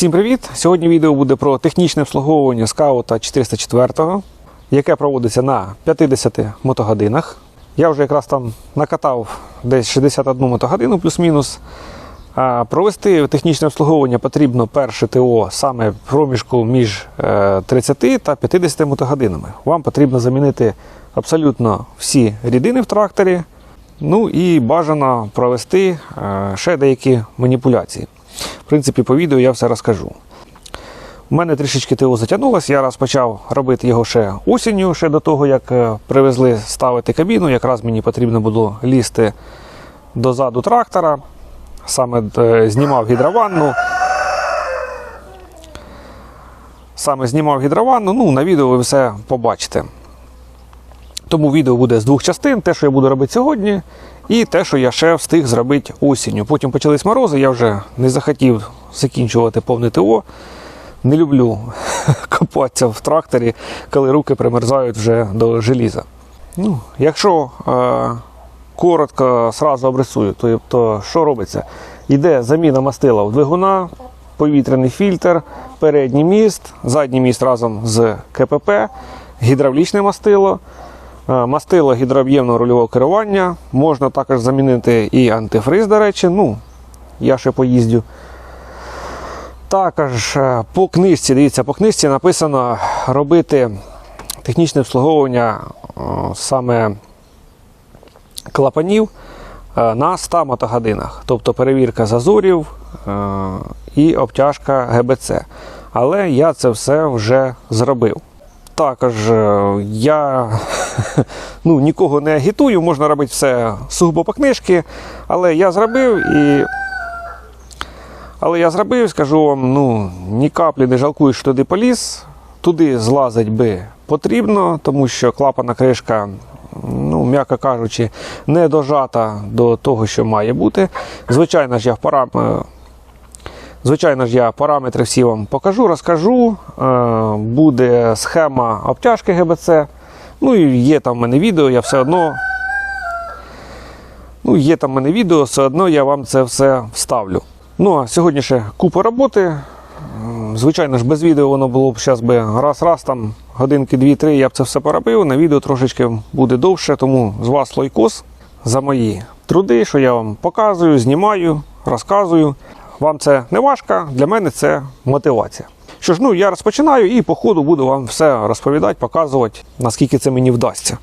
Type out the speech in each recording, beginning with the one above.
Всім привіт! Сьогодні відео буде про технічне обслуговування скаута 404, яке проводиться на 50 мотогодинах. Я вже якраз там накатав десь 61 мотогодину плюс-мінус. Провести технічне обслуговування потрібно перше ТО саме в проміжку між е, 30 та 50 мотогодинами. Вам потрібно замінити абсолютно всі рідини в тракторі. Ну і бажано провести е, ще деякі маніпуляції. В принципі, по відео я все розкажу. У мене трішечки ТО затягнулося, я розпочав робити його ще осінню, ще до того, як е, привезли ставити кабіну. Якраз мені потрібно було лізти дозаду трактора. Саме е, знімав гідрованну. Саме знімав гідрованну, ну, на відео ви все побачите. Тому відео буде з двох частин: те, що я буду робити сьогодні, і те, що я ще встиг зробити осінню. Потім почались морози, я вже не захотів закінчувати повне ТО. Не люблю копатися в тракторі, коли руки примерзають вже до желіза. Ну, якщо е, коротко сразу обрисую, то, то що робиться? Йде заміна мастила в двигуна, повітряний фільтр, передній міст, задній міст разом з КПП, гідравлічне мастило. Е, Мастило гідрооб'ємного рульового керування. Можна також замінити і антифриз, до речі. Ну, я ще поїздю. Також е, по книжці, дивіться, по книжці написано робити технічне обслуговування е, саме клапанів на 100 мотогодинах. Тобто перевірка зазорів і обтяжка ГБЦ. Але я це все вже зробив. Також я ну, нікого не агітую, можна робити все сугубо по книжці, але я зробив і. Але я зробив, скажу вам, ну, ні каплі не жалкую, що туди поліз. Туди злазить би потрібно, тому що клапана кришка, ну, м'яко кажучи, не дожата до того, що має бути. Звичайно ж, я в парам... е, Звичайно ж, я параметри всі вам покажу, розкажу. Е, Буде схема обтяжки ГБЦ. Ну і є там в мене відео, я все одно. Ну, є там в мене відео, все одно я вам це все вставлю. Ну, а сьогодні ще купа роботи. Звичайно ж, без відео воно було б зараз би раз-раз, там годинки 2-3 я б це все поробив. На відео трошечки буде довше, тому з вас лайкос за мої труди, що я вам показую, знімаю, розказую. Вам це не важко, для мене це мотивація. Що ж, ну я розпочинаю і по ходу буду вам все розповідати, показувати, наскільки це мені вдасться.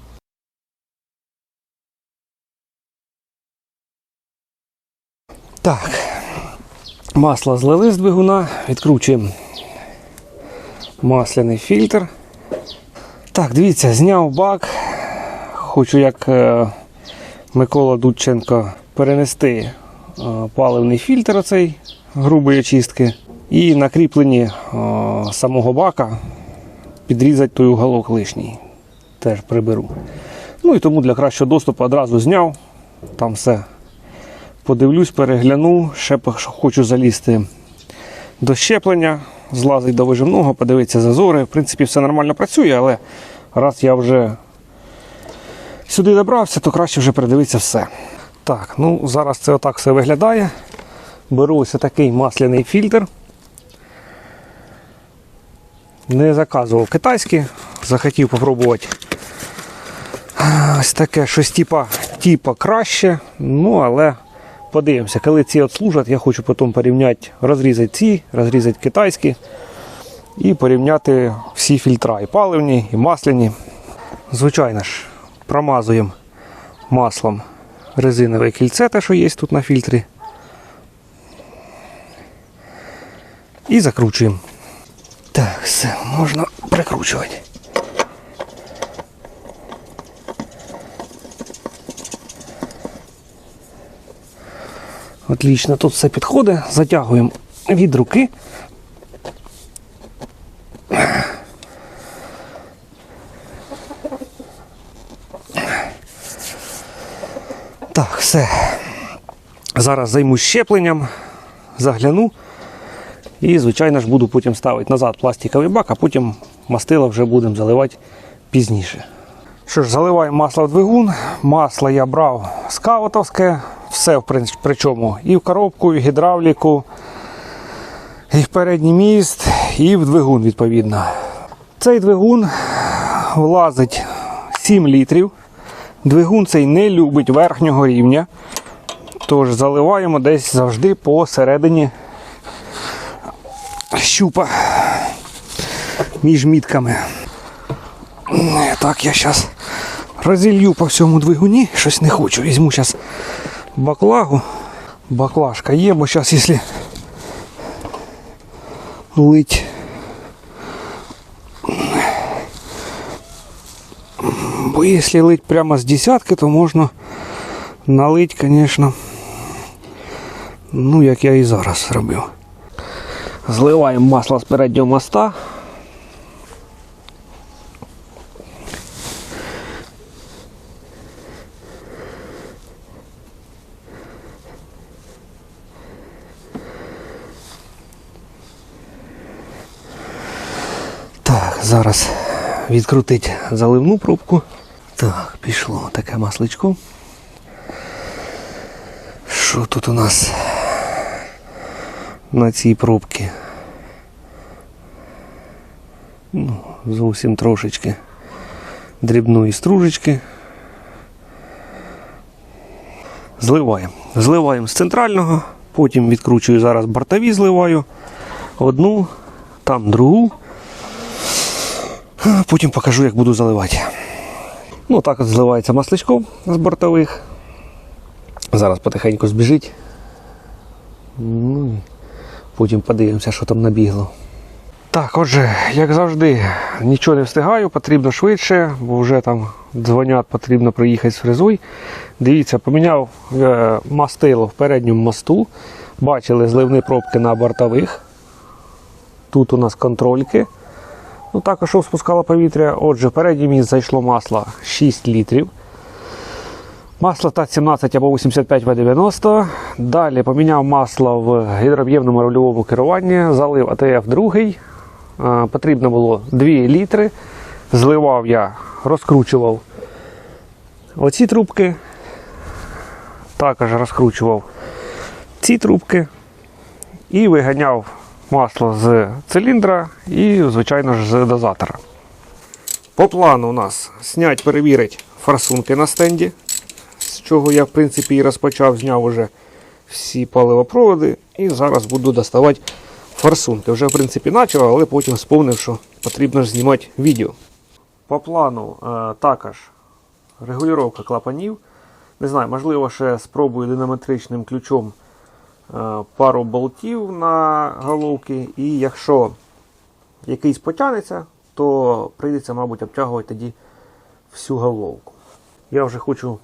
Так, масло злили з двигуна, відкручуємо масляний фільтр. Так, дивіться, зняв бак. Хочу, як е, Микола Дудченко, перенести е, паливний фільтр оцей грубої очистки. І на кріпленні е, самого бака підрізати той уголок лишній. Теж приберу. Ну і тому для кращого доступу одразу зняв. Там все подивлюсь, перегляну. Ще хочу залізти до щеплення, злазить до вижимного, подивитися зазори. В принципі, все нормально працює, але раз я вже сюди добрався, то краще вже передивитися все. Так, ну зараз це отак все виглядає. Беру ось такий масляний фільтр. Не заказував китайський, захотів попробувати ось таке щось типа, типа краще. Ну, але подивимося, коли ці от служать, я хочу потім порівняти, розрізати ці, розрізати китайські і порівняти всі фільтра, і паливні, і масляні. Звичайно ж, промазуємо маслом резинове кільце, те, що є тут на фільтрі. І закручуємо. Так, все, можна прикручувати. Отлично, тут все підходить. Затягуємо від руки. Так, все. Зараз займусь щепленням, загляну. І, звичайно ж, буду потім ставити назад пластиковий бак, а потім мастило вже будемо заливати пізніше. Що ж, заливаємо масло в двигун. Масло я брав скаутовське, все в принципі, причому і в коробку, і в гідравліку, і в передній міст, і в двигун, відповідно. Цей двигун влазить 7 літрів. Двигун цей не любить верхнього рівня. Тож заливаємо десь завжди посередині щупа між мітками. Е, Так, я зараз розілью по всьому двигуні. Щось не хочу. Візьму зараз баклагу. Баклажка є, бо зараз, якщо лить. Бо якщо лить прямо з десятки, то можна налить, звісно. Ну, як я і зараз робив. Зливаємо масло з переднього моста. Так, зараз відкрутить заливну пробку. Так, пішло таке масличко. Що тут у нас на цій пробці? Ну, зовсім трошечки дрібної стружечки. Зливаємо. Зливаємо з центрального, потім відкручую зараз бортові, зливаю одну, там другу. Потім покажу, як буду заливати. Ну, так от зливається масличко з бортових. Зараз потихеньку збіжить. Ну, потім подивимося, що там набігло. Так, отже, як завжди, нічого не встигаю, потрібно швидше, бо вже там дзвонять, потрібно приїхати з фрезой. Дивіться, поміняв е, мастило в передньому мосту. Бачили зливні пробки на бортових. Тут у нас контрольки. Ну, також спускало повітря. Отже, в передній міст зайшло масло 6 літрів. Масло ТАТ-17 або 85 В90. Далі поміняв масло в гідрооб'ємному рульовому керуванні, залив АТФ другий. Е, Потрібно було 2 літри. Зливав я, розкручував оці трубки. Також розкручував ці трубки і виганяв масло з циліндра і, звичайно ж, з дозатора. По плану у нас снять, перевірити форсунки на стенді, чого я, в принципі, і розпочав, зняв уже всі паливопроводи і зараз буду доставати форсунки. Вже, в принципі, почав, але потім сповнив, що потрібно ж знімати відео. По плану е, також регулювання клапанів. Не знаю, можливо, ще спробую динаметричним ключом е, пару болтів на головки. І якщо якийсь потягнеться, то прийдеться, мабуть, обтягувати тоді всю головку. Я вже хочу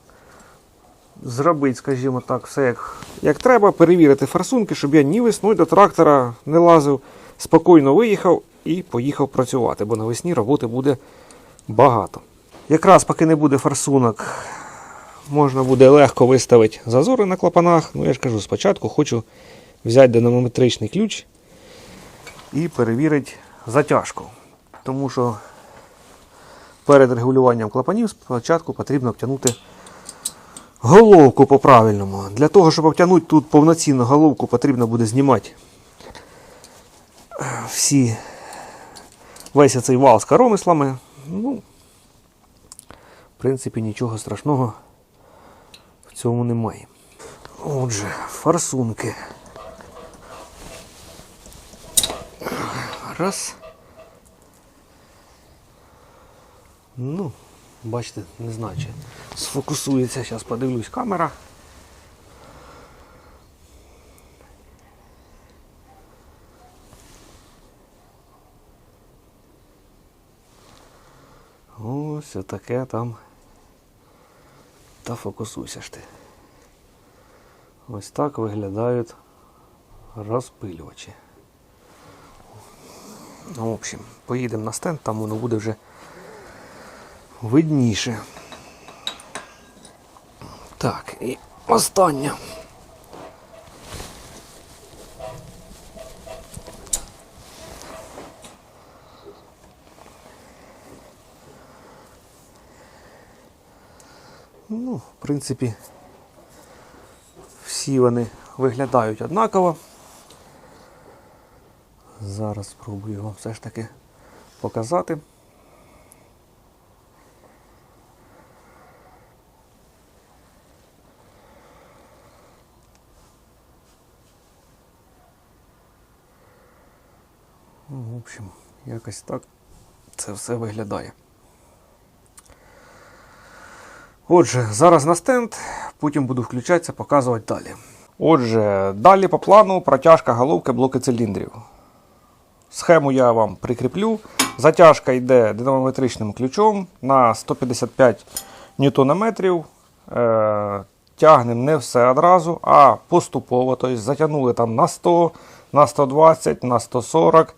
зробити, скажімо так, все як, як треба, перевірити форсунки, щоб я ні весною до трактора не лазив, спокійно виїхав і поїхав працювати, бо навесні роботи буде багато. Якраз поки не буде форсунок, можна буде легко виставити зазори на клапанах. Ну, я ж кажу, спочатку хочу взяти динамометричний ключ і перевірити затяжку. Тому що перед регулюванням клапанів спочатку потрібно обтягнути головку по-правильному. Для того, щоб обтягнути тут повноцінну головку, потрібно буде знімати всі, весь цей вал з коромислами. Ну, в принципі, нічого страшного в цьому немає. Отже, форсунки. Раз. Ну, бачите, не знаю, чи сфокусується. Зараз подивлюсь камера. Ось таке там. Та фокусуйся ж ти. Ось так виглядають розпилювачі. Ну, в общем, поїдемо на стенд, там воно буде вже видніше. Так, і останнє. Ну, в принципі, всі вони виглядають однаково. Зараз спробую вам все ж таки показати. Ну, в общем, якось так це все виглядає. Отже, зараз на стенд, потім буду включатися, показувати далі. Отже, далі по плану протяжка головки блоки циліндрів. Схему я вам прикріплю. Затяжка йде динамометричним ключом на 155 ньютонометрів. Е, тягнемо не все одразу, а поступово. Тобто затягнули там на 100, на 120, на 140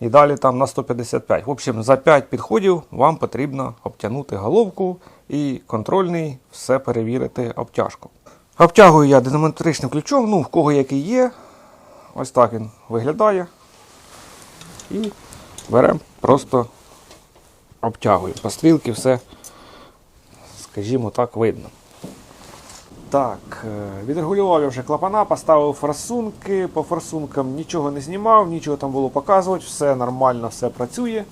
і далі там на 155. В общем, за 5 підходів вам потрібно обтягнути головку і контрольний все перевірити обтяжку. Обтягую я динамометричним ключом, ну в кого який є. Ось так він виглядає. І беремо, просто обтягую. По стрілки все, скажімо так, видно. Так, е, відрегулював вже клапана, поставив форсунки. По форсункам нічого не знімав, нічого там було показувати, все нормально, все працює.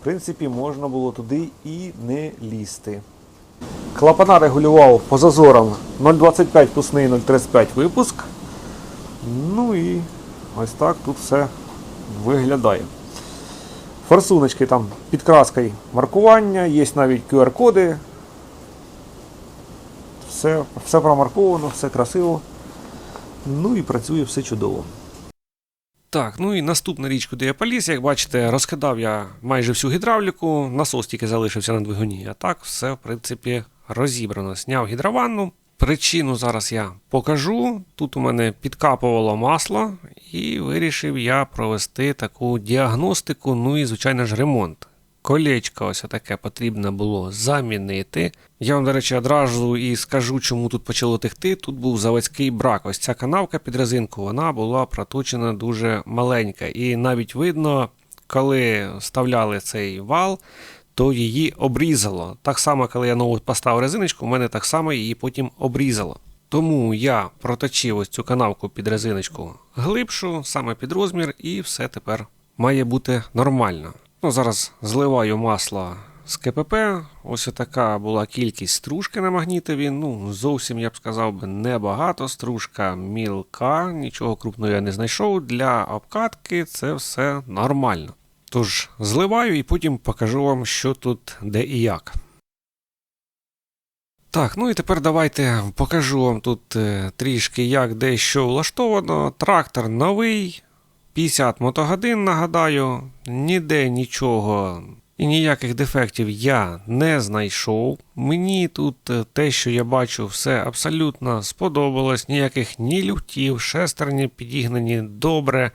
В принципі, можна було туди і не лізти. Клапана регулював по зазорам 0,25 пусний, 0,35 випуск. Ну і ось так тут все виглядає. Форсуночки там під краскою маркування, є навіть QR-коди. Все, все промарковано, все красиво. Ну і працює все чудово. Так, ну і наступна річ, куди я поліз, як бачите, розкидав я майже всю гідравліку, насос тільки залишився на двигуні, а так все, в принципі, розібрано. Сняв гідрованну. Причину зараз я покажу. Тут у мене підкапувало масло, і вирішив я провести таку діагностику, ну і, звичайно ж, ремонт. Колечко ось таке потрібно було замінити. Я вам, до речі, одразу і скажу, чому тут почало текти. Тут був заводський брак. Ось ця канавка під резинку, вона була проточена дуже маленька. І навіть видно, коли вставляли цей вал, то її обрізало. Так само, коли я нову поставив резиночку, у мене так само її потім обрізало. Тому я проточив ось цю канавку під резиночку глибшу, саме під розмір, і все тепер має бути нормально. Ну, Зараз зливаю масло з КПП. Ось така була кількість стружки на магнітові. Ну, зовсім я б сказав би небагато. Стружка мілка, нічого крупного я не знайшов. Для обкатки це все нормально. Тож, зливаю і потім покажу вам, що тут де і як. Так, ну і тепер давайте покажу вам тут е, трішки, як де що влаштовано. Трактор новий. 50 мотогодин, нагадаю, ніде нічого і ніяких дефектів я не знайшов. Мені тут те, що я бачу, все абсолютно сподобалось. Ніяких ні люфтів, шестерні підігнані добре.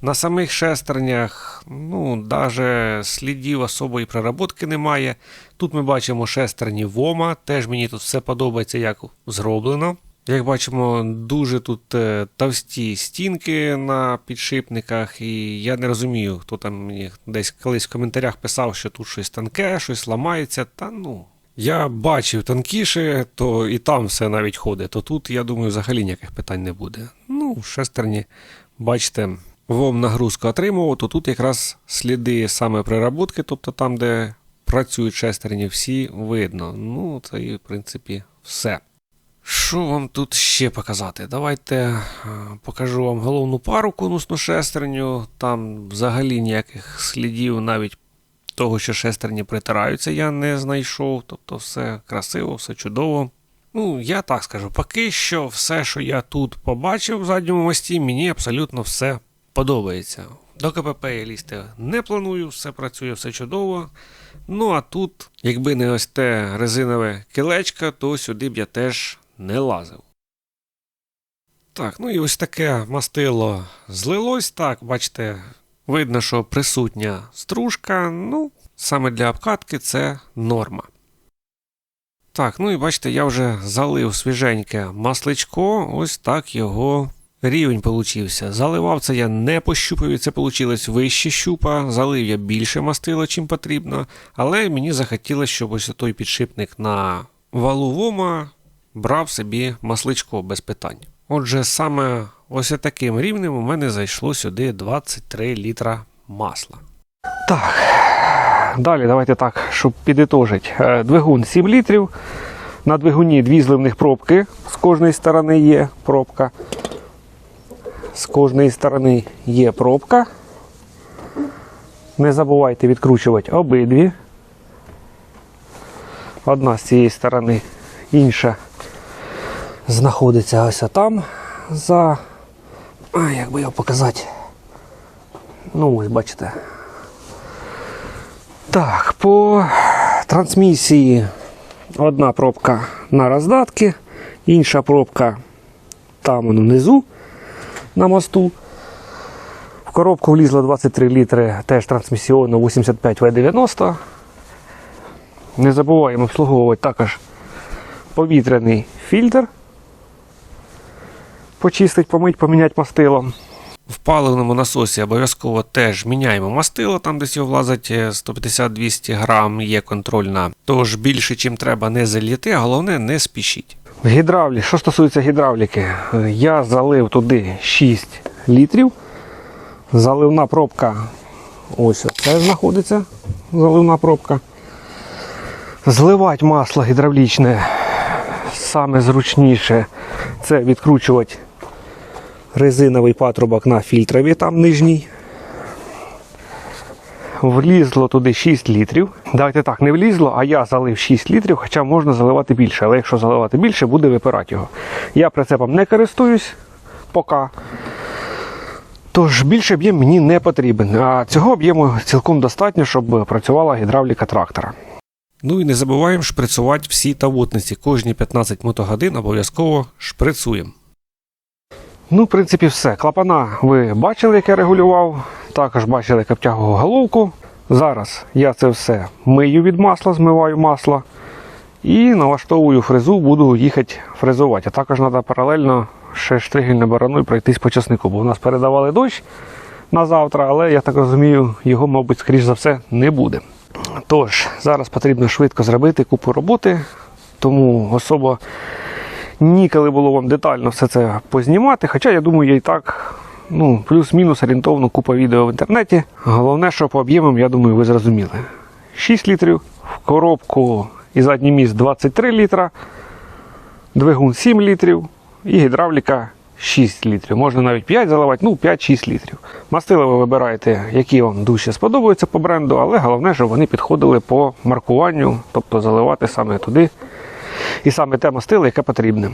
На самих шестернях, ну, навіть слідів особої проработки немає. Тут ми бачимо шестерні ВОМа, теж мені тут все подобається, як зроблено. Як бачимо, дуже тут е, товсті стінки на підшипниках, і я не розумію, хто там мені десь колись в коментарях писав, що тут щось тонке, щось ламається. Та ну. Я бачив тонкіше, то і там все навіть ходить, то тут, я думаю, взагалі ніяких питань не буде. Ну, шестерні, бачите, вом нагрузку отримував, то тут якраз сліди саме приработки, тобто там, де працюють шестерні, всі видно. Ну, це і в принципі все. Що вам тут ще показати? Давайте е, покажу вам головну пару конусну шестерню. Там взагалі ніяких слідів, навіть того, що шестерні притираються, я не знайшов. Тобто все красиво, все чудово. Ну, я так скажу, поки що все, що я тут побачив в задньому мості, мені абсолютно все подобається. До КПП я лізти не планую, все працює, все чудово. Ну а тут, якби не ось те резинове кілечко, то сюди б я теж не лазив. Так, ну і ось таке мастило злилось. Так, бачите, видно, що присутня стружка. Ну, саме для обкатки це норма. Так, ну і бачите, я вже залив свіженьке масличко, ось так його рівень получився. Заливав це я не по щупові, це вийшло вище щупа. Залив я більше мастила, чим потрібно, але мені захотілося, щоб ось той підшипник на валу вома брав собі масличко без питань. Отже, саме ось таким рівнем у мене зайшло сюди 23 літра масла. Так. Далі давайте так, щоб підітожити. Е, Двигун 7 літрів. На двигуні дві зливних пробки. З кожної сторони є пробка. З кожної сторони є пробка. Не забувайте відкручувати обидві. Одна з цієї сторони, інша знаходиться ось там за. А, як би його показати? Ну, ось бачите. Так, по трансмісії одна пробка на роздатки, інша пробка там воно внизу на мосту. В коробку влізло 23 літри теж трансмісіону 85В90. Не забуваємо обслуговувати також повітряний фільтр. Почистить, помить, поміняти мастило. В паливному насосі обов'язково теж міняємо мастило, там десь його влазить е, 150-200 грам, є контрольна. Тож більше, чим треба, не заліти, а головне не спішіть. В гідравлі, що стосується гідравліки, е, я залив туди 6 літрів. Заливна пробка. Ось це знаходиться. Заливна пробка. Зливати масло гідравлічне саме зручніше це відкручувати резиновий патрубок на фільтрові, там нижній. Влізло туди 6 літрів. Давайте так, не влізло, а я залив 6 літрів, хоча можна заливати більше. Але якщо заливати більше, буде випирати його. Я прицепом не користуюсь поки. Тож більше об'єм мені не потрібен. А цього об'єму цілком достатньо, щоб працювала гідравліка трактора. Ну і не забуваємо шприцувати всі тавутниці. Кожні 15 мотогодин обов'язково шприцуємо. Ну, в принципі, все. Клапана ви бачили, як я регулював. Також бачили, як головку. Зараз я це все мию від масла, змиваю масло. І налаштовую фрезу, буду їхати фрезувати. А також треба паралельно ще штригельною бараною пройтись по часнику, бо у нас передавали дощ на завтра, але я так розумію, його, мабуть, скоріш за все, не буде. Тож, зараз потрібно швидко зробити купу роботи, тому особо ніколи було вам детально все це познімати. Хоча я думаю, я і так ну, плюс-мінус орієнтовно купа відео в інтернеті. Головне, що по об'ємам, я думаю, ви зрозуміли. 6 літрів, в коробку і задній міст 23 літра, двигун 7 літрів і гідравліка 6 літрів. Можна навіть 5 заливати, ну 5-6 літрів. Мастила ви вибираєте, які вам дужче сподобаються по бренду, але головне, щоб вони підходили по маркуванню, тобто заливати саме туди. І саме те мастило, яке потрібне.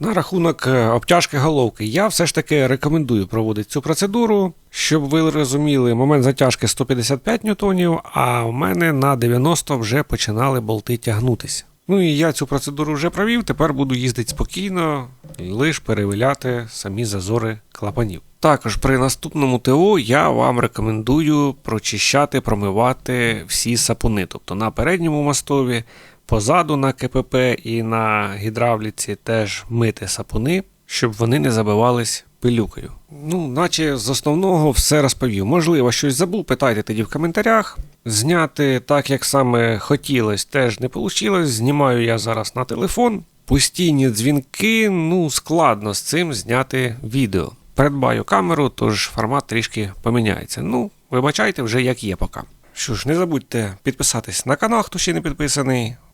На рахунок е, обтяжки головки, я все ж таки рекомендую проводити цю процедуру, щоб ви розуміли, момент затяжки 155 ньютонів, а в мене на 90 вже починали болти тягнутися. Ну і я цю процедуру вже провів, тепер буду їздити спокійно, лише перевиляти самі зазори клапанів. Також при наступному ТО я вам рекомендую прочищати, промивати всі сапуни, тобто на передньому мостові, позаду на КПП і на гідравліці теж мити сапуни, щоб вони не забивались пилюкою. Ну, наче з основного все розповів. Можливо, щось забув, питайте тоді в коментарях. Зняти так, як саме хотілось, теж не вийшло. Знімаю я зараз на телефон. Постійні дзвінки, ну, складно з цим зняти відео. Придбаю камеру, тож формат трішки поміняється. Ну, вибачайте вже як є поки. Що ж, не забудьте підписатись на канал, хто ще не підписаний.